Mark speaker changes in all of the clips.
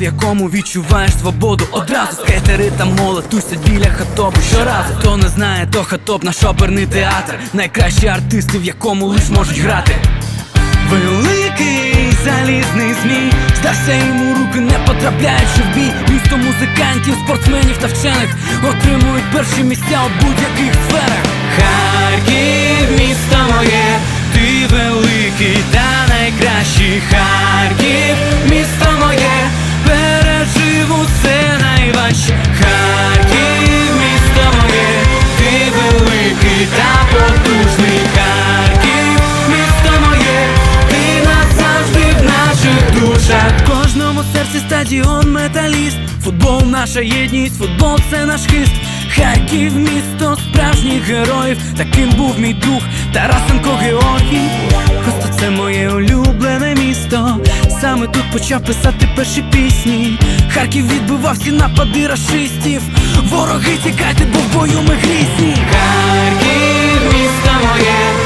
Speaker 1: в якому відчуваєш свободу. Одразу скейтери та молод тусять біля хатопу Щоразу. Хто не знає, то хатоп наш оперний театр. Найкращі артисти, в якому лиш можуть грати. Великий залізний змій. Здався йому руки не потрапляючи в бій. Місто музикантів, спортсменів та вчених Отримують перші місця у будь-яких сферах. Харків, місто стадіон металіст. Футбол наша єдність, футбол це наш хист. Харків місто справжніх героїв. Таким був мій друг Тарасенко Георгій. Просто це моє улюблене місто. Саме тут почав писати перші пісні. Харків відбивав всі напади рашистів Вороги тікайте, бо в бою ми грізні. Харків, місто моє,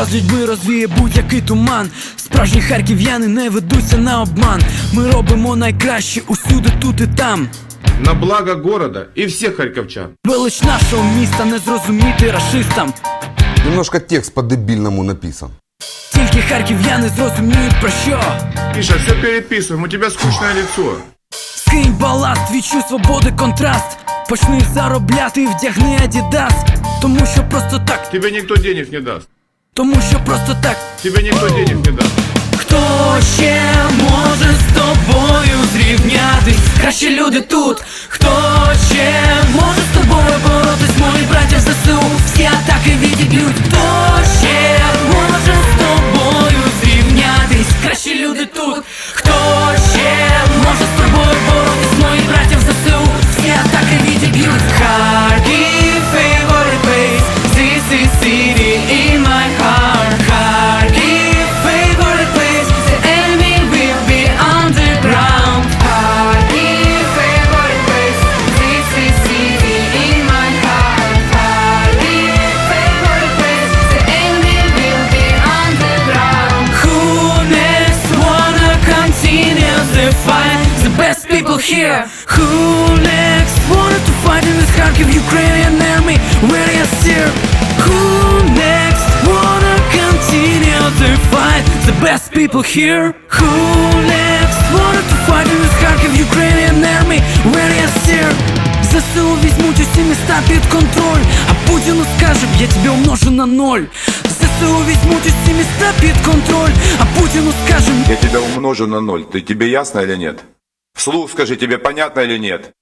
Speaker 1: Мер з людьми розвіє будь-який туман Справжні харків'яни не ведуться на обман Ми робимо найкраще усюди, тут і там
Speaker 2: На благо города и всех харьковчан.
Speaker 1: Велич нашого міста не зрозуміти рашистам
Speaker 3: Немножко текст по-дебильному написан.
Speaker 1: Тільки харків'яни зрозуміють про що
Speaker 2: Миша, все переписываем, у тебя скучное лицо.
Speaker 1: Скинь баласт, відчуй свободи контраст Почни заробляти і вдягни адідас Тому що просто так,
Speaker 2: Тебе никто денег не даст.
Speaker 1: Тому що просто так
Speaker 2: Тебе ніхто денег не даст.
Speaker 1: Хто ще може з тобою зрівнятись? Кращі люди тут, here. Who next wanted to fight in this Kharkiv Ukrainian army? Where is here? Who next wanna continue the fight? The best people here. Who next wanted to fight in this Kharkiv Ukrainian army? Where is here? ЗСУ візьмуть усі міста під контроль, а Путіну скажем, я тебе умножу на ноль. ЗСУ візьмуть усі міста під контроль, а Путіну скажем,
Speaker 4: Я тебя умножу на ноль. Ты тебе ясно или нет? Вслух скажи, тебе понятно или нет?